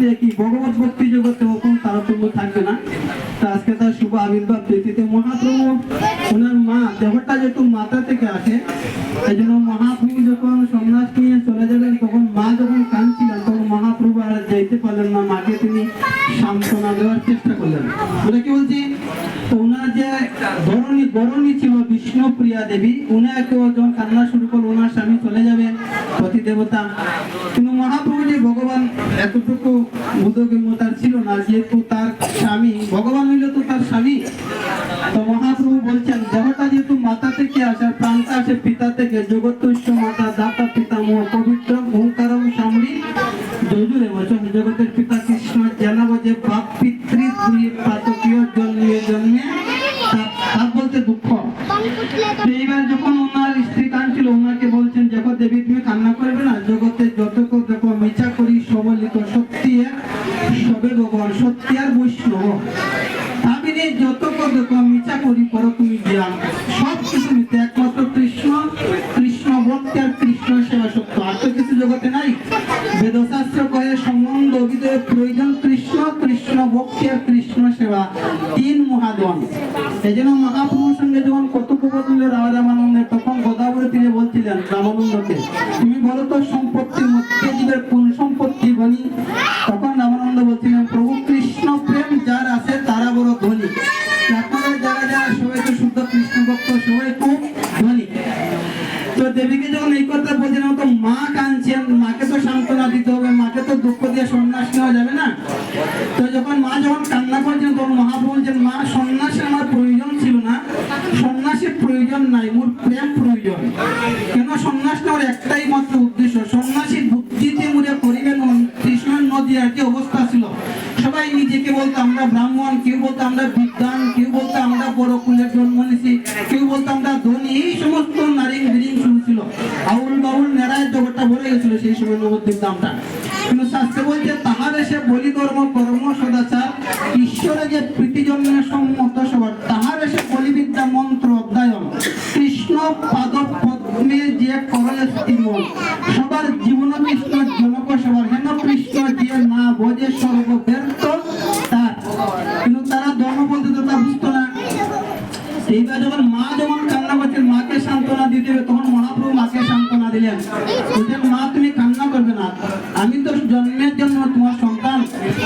ভক্তি একই ভগবত ভক্তি জগতে কোনো তারতম্য থাকবে না। তো আজকে তার শুভ আবির্ভাব তিথিতে মহাপ্রভু, ওনার মা দেহটা যেহেতু মাথা থেকে আসে, এই জন্য মহাপ্রভু যখন সন্ন্যাস নিয়ে চলে যাবেন, তখন মা যখন কাঁদছিলেন, তখন মহাপ্রভু আর যেতে পারলেন না। মাকে তিনি সান্ত্বনা দেওয়ার চেষ্টা করলেন। ওটা কি বলছি? তো ওনার যে ধরণী গরণী ছিল বিষ্ণুপ্রিয়া দেবী উনাকেও যখন কান্না শুরু করল, ওনার স্বামী চলে যাবে পতি দেবতা কিন্তু মহাপ্রভু যে ভগবান এতটুকু বুধগম্যতার ছিল না, যেহেতু তার স্বামী, ভগবান হইল তো তার স্বামী। তো মহাপ্রভু বলছেন, দেহটা যেহেতু মাতা থেকে আসে, প্রাণটা আসে পিতা থেকে, জগৎ মাতা, দাতা, পিতামহ, পবিত্র, ওঙ্কারম, সামরি, যজুরে, বচন, জগতের পিতা কৃষ্ণ জানাব যে বাপ পিতৃ পাতকীয় জন্মে জন্মে তাপ বলতে দুঃখ। এইবার যখন ওনার স্ত্রী কান ছিল ওনাকে বলছেন, দেখো দেবী, তুমি কান্না করবে না, জগতে সবে ভগবান সত্যি আর বৈষ্ণব। আমি যত কর দেখো মিছা করি তুমি জ্ঞান। সব কিছু মিথ্যে, একমাত্র কৃষ্ণ। কৃষ্ণ ভক্তি আর কৃষ্ণ সেবা সত্য। আর তো কিছু জগতে নাই। বেদশাস্ত্র কয়ে সম্বন্ধ অভিদয় প্রয়োজন কৃষ্ণ কৃষ্ণ ভক্তি আর কৃষ্ণ সেবা। তিন মহাজন। এই জন্য মহাপ্রভুর সঙ্গে যখন কথোপকথন রামানন্দের, তখন গোদাবরী তিনি বলছিলেন রামানন্দকে, তুমি বলো সম্পত্তির মধ্যে কোন সম্পত্তি বনি? মাকে তো সান্ত্বনা দিতে হবে, মাকে তো দুঃখ দিয়ে সন্ন্যাস নেওয়া যাবে না। তো যখন মা যখন কান্না করছেন তখন মহাপ্রভু বলছেন, মা, সন্ন্যাসের আমার প্রয়োজন ছিল না। সন্ন্যাসের প্রয়োজন নাই, মোর প্রেম প্রয়োজন। কেন সন্ন্যাস নেওয়ার একটাই মাত্র উদ্দেশ্য? সন্ন্যাসীর বুদ্ধিতে মুড়ে করিবেন কৃষ্ণের নদী আর কি অবস্থা ছিল? সবাই নিজেকে বলতো, আমরা ব্রাহ্মণ, কেউ বলতো, আমরা বিদ্বান নবদ্বীপ কিন্তু শাস্ত্রে বলছে, তাহার এসে বলি কর্ম, সদাচার ঈশ্বরে যে প্রীতি জন্মে সম্মত সবার। তাহার এসে বলিবিদ্যা, মন্ত্র, অধ্যায়ন, কৃষ্ণ পাদ পদ্মে যে করলে স্থিরমন সবার জীবন কৃষ্ণ জনক সবার। হেন কৃষ্ণ যে না বোঝে সর্ব ব্যর্থ তার। কিন্তু তারা ধর্ম বলতে তো তা বুঝতো না। এইবার যখন মা যখন কান্না করছেন মাকে সান্ত্বনা দিতে হবে, তখন মহাপ্রভু মাকে সান্ত্বনা দিলেন। মা তুমি কান্না করবে না আমি তো জন্য তোমার সন্তান?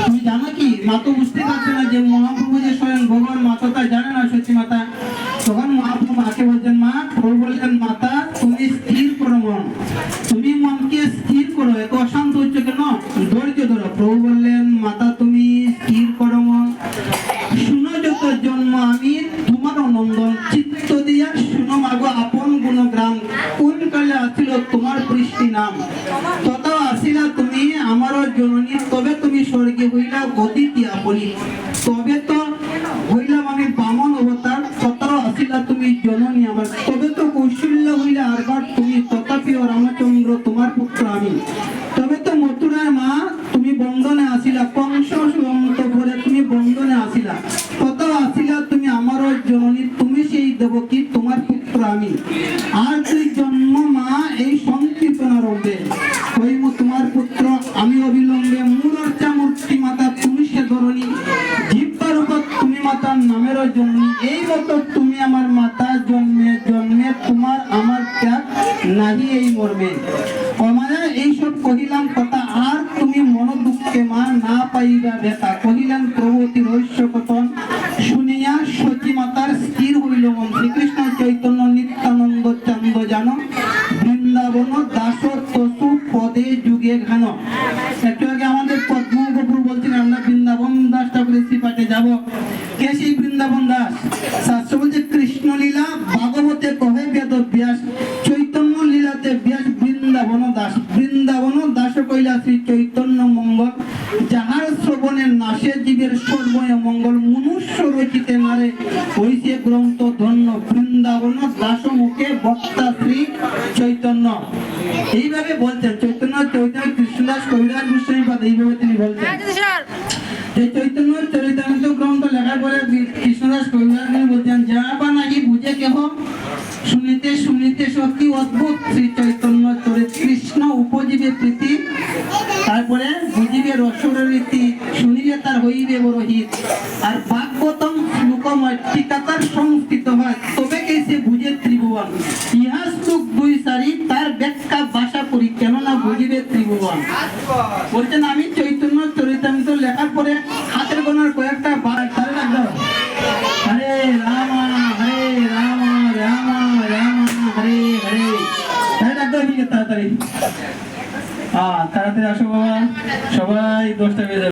তুমি জানো কি? মা তো বুঝতে পারছে না যে মহাপ্রভু যে স্বয়ং ভগবান মাতা তা জানে না সত্যি মাতা। তখন মহাপ্রভু মাকে বলছেন, মা, প্রভু বলছেন, মাতা, তুমি স্থির করো মন। তুমি মনকে স্থির করো। এত অশান্ত হচ্ছে কেন? ধৈর্য ধরো। প্রভু বললেন, মাতা, তুমি স্থির করো মন। শুনো যত জন্ম আমি তোমার নন্দন চিত্ত দিয়া শুনো মাগো আপন গুণগ্রাম। কোন কালে আসিল তোমার বৃষ্টি নাম? আমারও জননী তবে তুমি স্বর্গে হইলা গতি দিয়া বলি তবে তো হইলাম আমি বামন অবতার, তথাও আসিলা তুমি জননী আমার। তবে তো কৌশল্য হইলা আরবার তুমি তথাপিও রামচন্দ্র তোমার পুত্র আমি। তবে তো মথুরার মা, তুমি বন্ধনে আসিলা, কংস করে তুমি বন্ধনে আসিলা। কত আসিলা তুমি আমারও জননী, তুমি সেই দেবকী, তোমার পুত্র আমি। আর তুই জন্ম মা, এই সংকীর্তনা রবে এই মর্মে অমায়া এইসব কহিলাম, কথা আর তুমি মন দুঃখে মা না পাইবা ব্যথা কহিলেন প্রভৃতি রহস্য কথন শুনিয়া সতী মাতার স্থির হইল মন। শ্রীকৃষ্ণ চৈতন্য নিত্যানন্দ চন্দ জানো, বৃন্দাবন দাস তসু পদে যুগে ঘান। একটু আগে আমাদের পদ্ম কপুর বলছিলেন, আমরা বৃন্দাবন দাস ঠাকুরের শ্রীপাঠে যাব। কে সেই বৃন্দাবন দাস? শাস্ত্র বলছে কৃষ্ণ লীলা ভাগবতে কহে বেদ ব্যাস চৈতন্য লীলাতে ব্যাস বৃন্দাবন দাস বৃন্দাবন দাস কইলা শ্রী চৈতন্য মঙ্গল যাহার শ্রবণের নাশে জীবের সর্বয় মঙ্গল মনুষ্য রচিতে নারে হইছে গ্রন্থ ধন্য বৃন্দাবন দাস মুখে বক্তা শ্রী চৈতন্য। এইভাবে বলছেন চৈতন্য চৈতন্য কৃষ্ণদাস কবিরাজ গোস্বামী পাদ এইভাবে তিনি বলছেন। এই চৈতন্য চরিতামৃত গ্রন্থ লেখার পরে কৃষ্ণদাস কবিরাজ তিনি বলছেন যা বা নাকি বুঝে কেহ শুনিতে শুনিতে সত্যি অদ্ভুত শ্রী রীতি শুনিলে তার হইবে বড় হিত। আর ভাগবতম শ্লোকময় টিকাতার সংস্কৃত হয়, তবে কে সে বুঝে ত্রিভুবন। ইহাস তুক দুই সারি তার ব্যাখ্যা ভাষা করি, কেননা বুঝিবে ত্রিভুবন। বলছেন, আমি চৈতন্য চরিতামৃত লেখার পরে হাতের গোনার কয়েকটা হরে রাম হরে রাম রাম রাম, হরে হরে। তাড়াতাড়ি। হ্যাঁ তাড়াতাড়ি আসো বাবা সবাই দশটা বেজে।